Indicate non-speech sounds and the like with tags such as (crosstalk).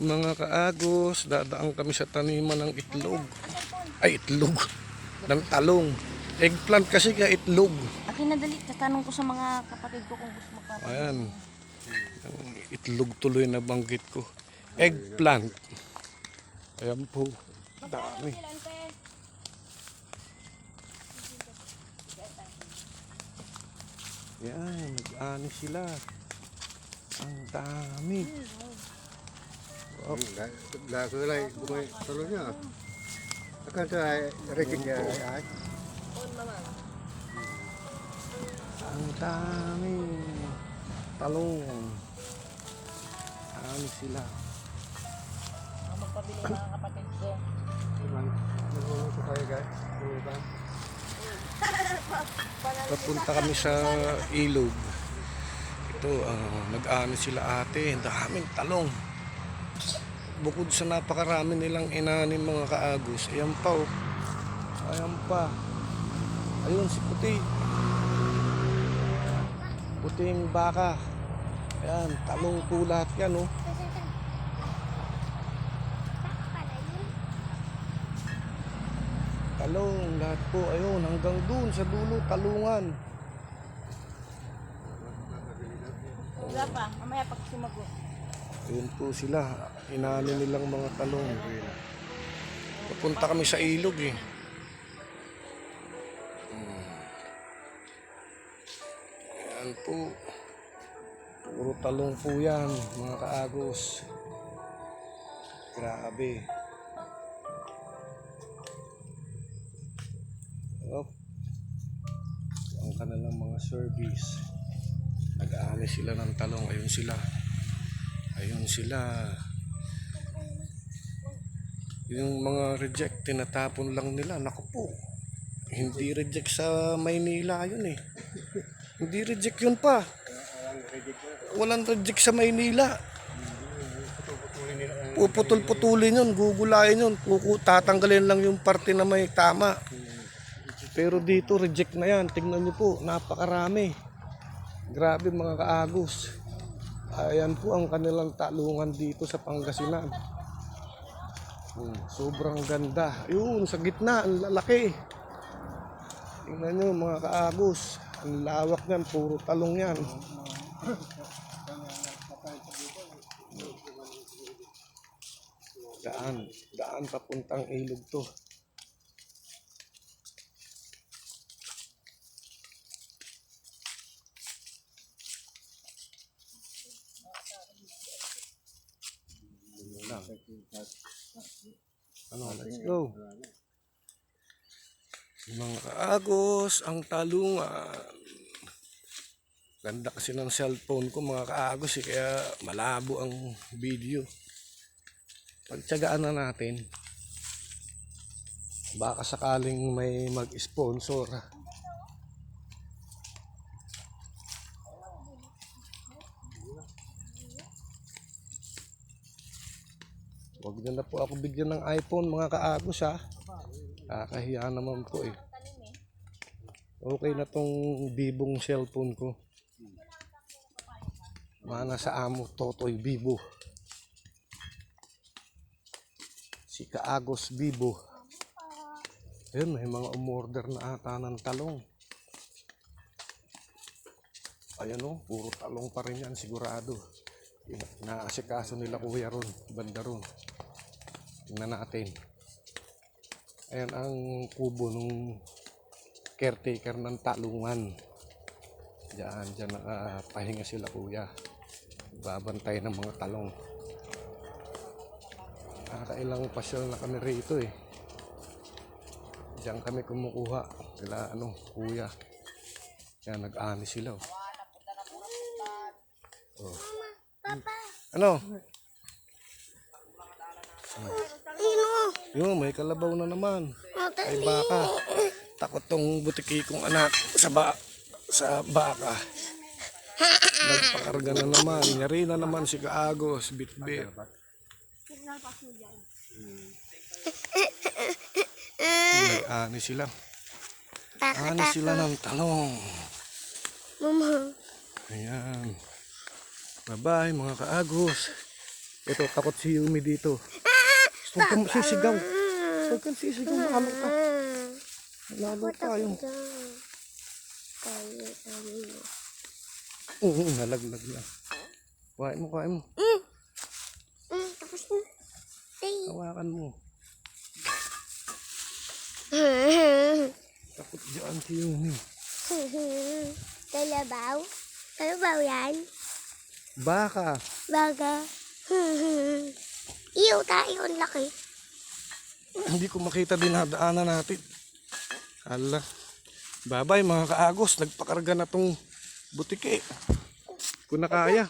Mga kaagos, dadaan kami sa taniman ng itlog. Ay, itlog. ng talong. Eggplant kasi kaya itlog. Akin na dali, tatanong ko sa mga kapatid ko kung gusto magpapalagay. Ayan. Ang itlog tuloy na banggit ko. Eggplant. Ayan po. Dami. Yan, nag-ani sila. Ang dami. Oh, là cứ lại bụi tôi nói nhá các cái này đây kinh nhà ai ang dami. Talong. Dami sila. Magpabili mga kapatid ko. Ko kayo guys bukan Papunta kami sa ilog. Ito, ah, nag-ano sila ate. Ang daming talong. Bukod sa napakarami nilang inanim mga kaagos. Ayan pa oh. Ayan pa. Ayun si puti. Puting baka. Ayan, talong po lahat yan oh. Talong, lahat po. Ayun, hanggang dun sa dulo, talungan. Wala pa, mamaya pag sumagot. Ayun po sila, inano nilang mga talong. Papunta kami sa ilog eh. Hmm. Ayan po. Puro talong po yan, mga kaagos. Grabe. Oh. Ang kanilang mga service. Nag-aani sila ng talong. Ayun sila. Ayun sila. Yung mga reject, tinatapon lang nila. Naku po. Hindi reject sa Maynila yun eh. Hindi reject yun pa. Walang reject sa Maynila. Puputol-putulin yun, gugulayin yun. Puku, tatanggalin lang yung parte na may tama. Pero dito, reject na yan. Tingnan nyo po, napakarami. Grabe mga kaagos. Ayan po ang kanilang talungan dito sa Pangasinan. Hmm, sobrang ganda. Yun, sa gitna, ang lalaki. Tingnan nyo mga kaagos. Ang lawak niyan, puro talong yan. Daan, daan papuntang ilog to. Ano, let's go. Mga kaagos, ang talungan. Ganda kasi ng cellphone ko mga kaagos eh, kaya malabo ang video. Pagtsagaan na natin. Baka sakaling may mag-sponsor. Huwag niyo na po ako bigyan ng iPhone mga kaagos ha. Kakahiya naman po eh. Okay na tong bibong cellphone ko. Mana sa amo Totoy Bibo. Si Kaagos Bibo. Ayun, may mga umorder na ata ng talong. Ayan o, puro talong pa rin yan, sigurado. Naasikaso nila kuya ron, banda ron. Tingnan natin. Ayan ang kubo nung caretaker ng talungan. Diyan, diyan nakapahinga sila kuya. Babantay ng mga talong. Nakakailang pasyal na kami rito eh. Diyan kami kumukuha. Sila ano, kuya. Kaya nag-ani sila oh. oh. Ano? Yun, may kalabaw na naman. Ay baka. Takot tong butiki kong anak sa ba sa baka. Nagpakarga na naman. Nyari na naman si Kaagos, bit-bit. Nag-ani sila. Ani sila ng talong. Mama. Ayan. Bye-bye mga kaagos. Ito, takot si Yumi dito. Huwag kang sisigaw. Huwag kang sisigaw, makalok ka. Lalo tayo. Oo, nalaglag na. Kuhain mo, kuhain mo. Mm, tapos na. Tay. Hawakan mo. (laughs) Takot dyan si Yumi. Kalabaw? Kalabaw yan? Baka. Baga. (laughs) Iyo tayo, ang laki. Hindi ko makita dinadaanan natin. Hala. Babay mga kaagos, nagpakarga na tong butike. Kung na kaya.